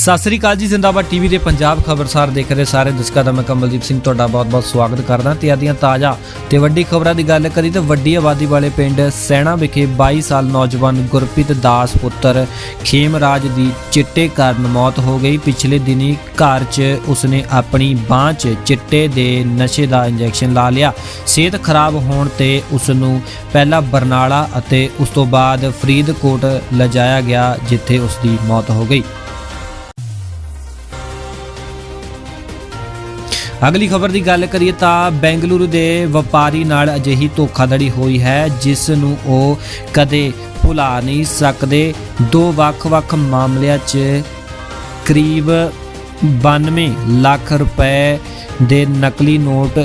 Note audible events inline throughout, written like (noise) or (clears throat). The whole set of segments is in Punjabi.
ਸਤਿ ਸ੍ਰੀ ਅਕਾਲ ਜੀ, ਜ਼ਿੰਦਾਬਾਦ ਟੀਵੀ ਦੇ ਪੰਜਾਬ ਖਬਰਸਾਰ ਦੇਖ ਰਹੇ ਸਾਰੇ ਦਰਸ਼ਕਾਂ ਦਾ ਮੈਂ ਕਮਲਦੀਪ ਸਿੰਘ ਤੁਹਾਡਾ ਬਹੁਤ-ਬਹੁਤ ਸਵਾਗਤ ਕਰਦਾ। ਤੇ ਆਦੀਆਂ ਤਾਜ਼ਾ ਤੇ ਵੱਡੀ ਖਬਰਾਂ ਦੀ ਗੱਲ ਕਰੀ ਤਾਂ ਵੱਡੀ ਆਬਾਦੀ ਵਾਲੇ ਪਿੰਡ ਸੈਣਾ ਵਿਖੇ 22 ਸਾਲ ਨੌਜਵਾਨ ਗੁਰਪ੍ਰੀਤ ਦਾਸ ਪੁੱਤਰ ਖੇਮਰਾਜ ਦੀ ਚਿੱਟੇ ਕਾਰਨ ਮੌਤ ਹੋ ਗਈ। ਪਿਛਲੇ ਦਿਨੀ ਘਰ 'ਚ ਉਸਨੇ ਆਪਣੀ ਬਾਂਹ 'ਚ ਚਿੱਟੇ ਦੇ ਨਸ਼ੇ ਦਾ ਇੰਜੈਕਸ਼ਨ ਲਾ ਲਿਆ। ਸਿਹਤ ਖਰਾਬ ਹੋਣ ਤੇ ਉਸ ਨੂੰ ਪਹਿਲਾਂ ਬਰਨਾਲਾ ਅਤੇ ਉਸ ਤੋਂ ਬਾਅਦ ਫਰੀਦਕੋਟ ਲਿਜਾਇਆ ਗਿਆ, ਜਿੱਥੇ ਉਸ ਦੀ ਮੌਤ ਹੋ ਗਈ। ਅਗਲੀ ਖਬਰ ਦੀ ਗੱਲ ਕਰੀਏ ਤਾਂ ਬੈਂਗਲੁਰੂ ਦੇ ਵਪਾਰੀ ਨਾਲ ਅਜਿਹੀ ਧੋਖਾਧੜੀ ਹੋਈ ਹੈ, ਜਿਸ ਨੂੰ ਉਹ ਕਦੇ ਭੁਲਾ ਨਹੀਂ ਸਕਦੇ। ਦੋ ਵੱਖ-ਵੱਖ ਮਾਮਲਿਆਂ 'ਚ ਕਰੀਬ 92 ਲੱਖ ਰੁਪਏ ਦੇ ਨਕਲੀ ਨੋਟ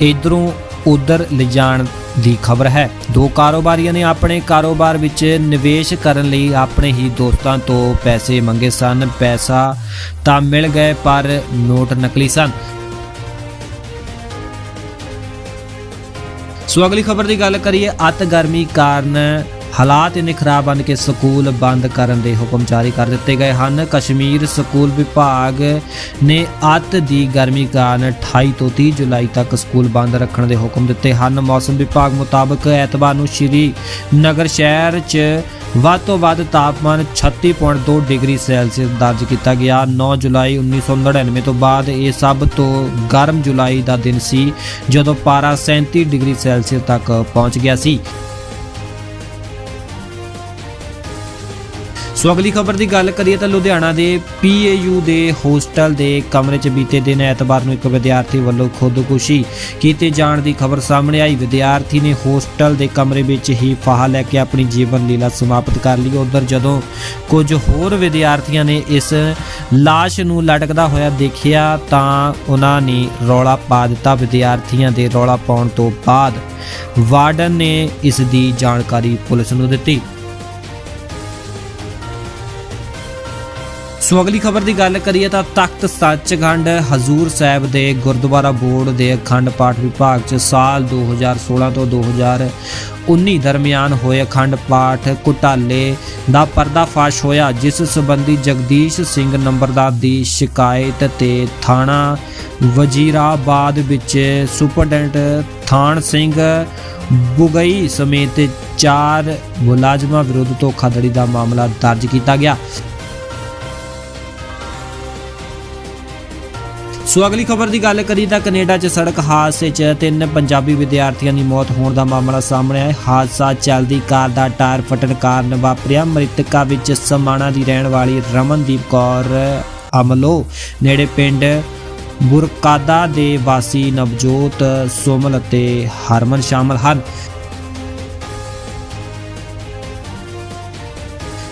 ਇਧਰੋਂ ਉਧਰ ਲਿਜਾਣ ਦੀ ਖਬਰ ਹੈ। ਦੋ ਕਾਰੋਬਾਰੀਆਂ ਨੇ ਆਪਣੇ ਕਾਰੋਬਾਰ ਵਿੱਚ ਨਿਵੇਸ਼ ਕਰਨ ਲਈ ਆਪਣੇ ਹੀ ਦੋਸਤਾਂ ਤੋਂ ਪੈਸੇ ਮੰਗੇ ਸਨ। ਪੈਸਾ ਤਾਂ ਮਿਲ ਗਏ, ਪਰ ਨੋਟ ਨਕਲੀ ਸਨ। ਸੋ ਅਗਲੀ ਖਬਰ ਦੀ ਗੱਲ ਕਰੀਏ ਅਤ ਗਰਮੀ ਕਾਰਨ ਹਾਲਾਤ ਇੰਨੇ ਖਰਾਬ ਹਨ ਕਿ ਸਕੂਲ ਬੰਦ ਕਰਨ ਦੇ ਹੁਕਮ ਜਾਰੀ ਕਰ ਦਿੱਤੇ ਗਏ ਹਨ। ਕਸ਼ਮੀਰ ਸਕੂਲ ਵਿਭਾਗ ਨੇ ਅੱਤ ਦੀ ਗਰਮੀ ਕਾਰਨ 28 ਤੋਂ 30 ਜੁਲਾਈ ਤੱਕ ਸਕੂਲ ਬੰਦ ਰੱਖਣ ਦੇ ਹੁਕਮ ਦਿੱਤੇ ਹਨ। ਮੌਸਮ ਵਿਭਾਗ ਮੁਤਾਬਕ ਐਤਵਾਰ ਨੂੰ ਸ਼੍ਰੀ ਨਗਰ ਸ਼ਹਿਰ 'ਚ ਵੱਧ ਤੋਂ ਵੱਧ ਤਾਪਮਾਨ 36.2 ਡਿਗਰੀ ਸੈਲਸੀਅਸ ਦਰਜ ਕੀਤਾ ਗਿਆ। 9 ਜੁਲਾਈ 1999 ਤੋਂ ਬਾਅਦ ਇਹ ਸਭ ਤੋਂ ਗਰਮ ਜੁਲਾਈ ਦਾ ਦਿਨ ਸੀ, ਜਦੋਂ ਪਾਰਾ 37 ਡਿਗਰੀ ਸੈਲਸੀਅਸ ਤੱਕ ਪਹੁੰਚ ਗਿਆ ਸੀ। ਸੋ ਅਗਲੀ ਖਬਰ ਦੀ ਗੱਲ ਕਰੀਏ ਤਾਂ ਲੁਧਿਆਣਾ ਦੇ ਪੀਏਯੂ ਦੇ ਹੋਸਟਲ ਦੇ ਕਮਰੇ 'ਚ ਬੀਤੇ ਦਿਨ ਐਤਵਾਰ ਨੂੰ ਇੱਕ ਵਿਦਿਆਰਥੀ ਵੱਲੋਂ ਖੁਦਕੁਸ਼ੀ ਕੀਤੇ ਜਾਣ ਦੀ ਖਬਰ ਸਾਹਮਣੇ ਆਈ। ਵਿਦਿਆਰਥੀ ਨੇ ਹੋਸਟਲ ਦੇ ਕਮਰੇ ਵਿੱਚ ਹੀ ਫਾਹਾ ਲੈ ਕੇ ਆਪਣੀ ਜੀਵਨ ਲੀਲਾ ਸਮਾਪਤ ਕਰ ਲਈ। ਉਧਰ ਜਦੋਂ ਕੁਝ ਹੋਰ ਵਿਦਿਆਰਥੀਆਂ ਨੇ ਇਸ ਲਾਸ਼ ਨੂੰ ਲਟਕਦਾ ਹੋਇਆ ਦੇਖਿਆ ਤਾਂ ਉਹਨਾਂ ਨੇ ਰੌਲਾ ਪਾ ਦਿੱਤਾ। ਵਿਦਿਆਰਥੀਆਂ ਦੇ ਰੌਲਾ ਪਾਉਣ ਤੋਂ ਬਾਅਦ ਵਾਰਡਨ ਨੇ ਇਸ ਦੀ ਜਾਣਕਾਰੀ ਪੁਲਿਸ ਨੂੰ ਦਿੱਤੀ। ਸੋ ਅਗਲੀ ਖਬਰ ਦੀ ਗੱਲ ਕਰੀਏ ਤਾਂ ਤਖਤ ਸੱਚਖੰਡ ਹਜ਼ੂਰ ਸਾਹਿਬ ਦੇ ਗੁਰਦੁਆਰਾ ਬੋਰਡ ਦੇ ਅਖੰਡ ਪਾਠ ਵਿਭਾਗ 'ਚ ਸਾਲ 2016 ਤੋਂ 2019 ਦਰਮਿਆਨ ਹੋਏ ਅਖੰਡ ਪਾਠ ਘੁਟਾਲੇ ਦਾ ਪਰਦਾਫਾਸ਼ ਹੋਇਆ, ਜਿਸ ਸੰਬੰਧੀ ਜਗਦੀਸ਼ ਸਿੰਘ ਨੰਬਰਦਾਰ ਦੀ ਸ਼ਿਕਾਇਤ ਤੇ ਥਾਣਾ ਵਜ਼ੀਰਾਬਾਦ ਵਿੱਚ ਸੁਪਰਡੈਂਟ ਥਾਣ ਸਿੰਘ ਬੁਗਈ ਸਮੇਤ ਚਾਰ ਮੁਲਾਜ਼ਮਾਂ ਵਿਰੁੱਧ ਧੋਖਾਧੜੀ ਦਾ ਮਾਮਲਾ ਦਰਜ ਕੀਤਾ ਗਿਆ। ਸੋ ਅਗਲੀ ਖਬਰ ਦੀ ਗੱਲ ਕਰੀ ਤਾਂ ਕੈਨੇਡਾ 'ਚ ਸੜਕ ਹਾਦਸੇ 'ਚ ਤਿੰਨ ਪੰਜਾਬੀ ਵਿਦਿਆਰਥੀਆਂ ਦੀ ਮੌਤ ਹੋਣ ਦਾ ਮਾਮਲਾ ਸਾਹਮਣੇ ਆਇਆ। ਹਾਦਸਾ ਚੱਲਦੀ ਕਾਰ ਦਾ ਟਾਇਰ ਫਟਣ ਕਾਰਨ ਵਾਪਰਿਆ। ਮ੍ਰਿਤਕਾ ਵਿੱਚ ਸਮਾਣਾ ਦੀ ਰਹਿਣ ਵਾਲੀ ਰਮਨਦੀਪ ਕੌਰ ਅਮਲੋ, ਨੇੜੇ ਪਿੰਡ ਬੁਰਕਾਦਾ ਦੇ ਵਾਸੀ ਨਵਜੋਤ ਸੋਮਲ ਅਤੇ ਹਰਮਨ ਸ਼ਾਮਲ ਹਨ।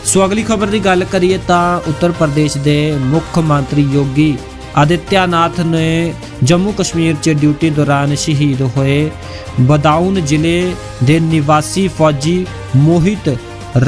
ਸੋ ਅਗਲੀ ਖਬਰ ਦੀ ਗੱਲ ਕਰੀਏ ਤਾਂ ਉੱਤਰ ਪ੍ਰਦੇਸ਼ ਦੇ ਮੁੱਖ ਮੰਤਰੀ ਯੋਗੀ ਆਦਿਤਿਆਨਾਥ ਨੇ ਜੰਮੂ ਕਸ਼ਮੀਰ 'ਚ ਡਿਊਟੀ ਦੌਰਾਨ ਸ਼ਹੀਦ ਹੋਏ ਬਦਾਊਨ ਜ਼ਿਲ੍ਹੇ ਦੇ ਨਿਵਾਸੀ ਫੌਜੀ ਮੋਹਿਤ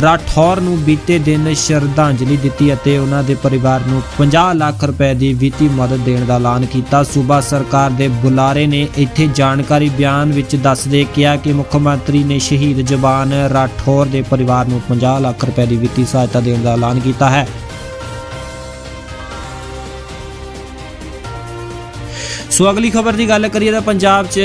ਰਾਠੌਰ ਨੂੰ ਬੀਤੇ ਦਿਨ ਸ਼ਰਧਾਂਜਲੀ ਦਿੱਤੀ ਅਤੇ ਉਹਨਾਂ ਦੇ ਪਰਿਵਾਰ ਨੂੰ 50 ਲੱਖ ਰੁਪਏ ਦੀ ਵਿੱਤੀ ਮਦਦ ਦੇਣ ਦਾ ਐਲਾਨ ਕੀਤਾ। ਸੂਬਾ ਸਰਕਾਰ ਦੇ ਬੁਲਾਰੇ ਨੇ ਇੱਥੇ ਜਾਣਕਾਰੀ ਬਿਆਨ ਵਿੱਚ ਦੱਸਦੇ ਕਿਹਾ ਕਿ ਮੁੱਖ ਮੰਤਰੀ ਨੇ ਸ਼ਹੀਦ ਜਵਾਨ ਰਾਠੌਰ ਦੇ ਪਰਿਵਾਰ ਨੂੰ 50 ਲੱਖ ਰੁਪਏ ਦੀ ਵਿੱਤੀ ਸਹਾਇਤਾ ਦੇਣ ਦਾ ਐਲਾਨ ਕੀਤਾ ਹੈ। ਸੋ ਅਗਲੀ ਖਬਰ ਦੀ ਗੱਲ ਕਰੀਏ ਤਾਂ ਪੰਜਾਬ 'ਚ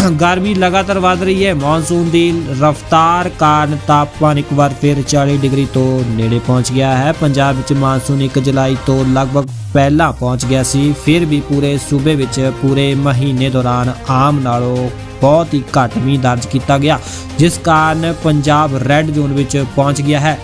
(clears throat) ਗਰਮੀ ਲਗਾਤਾਰ ਵਧ ਰਹੀ ਹੈ। ਮੌਨਸੂਨ ਦੀ ਰਫ਼ਤਾਰ ਕਾਰਨ ਤਾਪਮਾਨ ਇੱਕ ਵਾਰ ਫਿਰ 40 ਡਿਗਰੀ ਤੋਂ ਨੇੜੇ ਪਹੁੰਚ ਗਿਆ ਹੈ। ਪੰਜਾਬ ਵਿੱਚ ਮੌਨਸੂਨ 1 ਜੁਲਾਈ ਤੋਂ ਲਗਭਗ ਪਹਿਲਾਂ ਪਹੁੰਚ ਗਿਆ ਸੀ। ਫਿਰ ਵੀ ਪੂਰੇ ਸੂਬੇ ਵਿੱਚ ਪੂਰੇ ਮਹੀਨੇ ਦੌਰਾਨ ਆਮ ਨਾਲੋਂ ਬਹੁਤ ਹੀ ਘੱਟ ਮੀਂਹ ਦਰਜ ਕੀਤਾ ਗਿਆ, ਜਿਸ ਕਾਰਨ ਪੰਜਾਬ ਰੈੱਡ ਜ਼ੋਨ ਵਿੱਚ ਪਹੁੰਚ ਗਿਆ ਹੈ।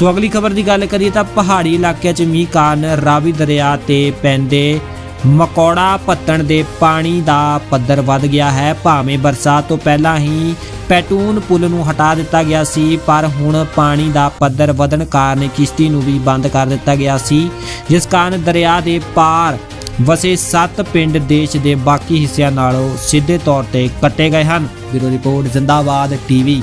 ਸੋ ਅਗਲੀ ਖਬਰ ਦੀ ਗੱਲ ਕਰੀਏ ਤਾਂ ਪਹਾੜੀ ਇਲਾਕਿਆਂ 'ਚ ਮੀਂਹ ਕਾਰਨ ਰਾਵੀ ਦਰਿਆ ਤੇ ਪੈਂਦੇ ਮਕੌੜਾ ਪੱਤਣ ਦੇ ਪਾਣੀ ਦਾ ਪੱਧਰ ਵੱਧ ਗਿਆ ਹੈ। ਭਾਵੇਂ ਬਰਸਾਤ ਤੋਂ ਪਹਿਲਾਂ ਹੀ ਪੈਟੂਨ ਪੁਲ ਨੂੰ ਹਟਾ ਦਿੱਤਾ ਗਿਆ ਸੀ, ਪਰ ਹੁਣ ਪਾਣੀ ਦਾ ਪੱਧਰ ਵਧਣ ਕਾਰਨ ਕਿਸ਼ਤੀ ਨੂੰ ਵੀ ਬੰਦ ਕਰ ਦਿੱਤਾ ਗਿਆ ਸੀ, ਜਿਸ ਕਾਰਨ ਦਰਿਆ ਦੇ ਪਾਰ ਵਸੇ 7 ਪਿੰਡ ਦੇਸ਼ ਦੇ ਬਾਕੀ ਹਿੱਸਿਆਂ ਨਾਲੋਂ ਸਿੱਧੇ ਤੌਰ ਤੇ ਕੱਟੇ ਗਏ ਹਨ। Bureau report, Zindabad TV.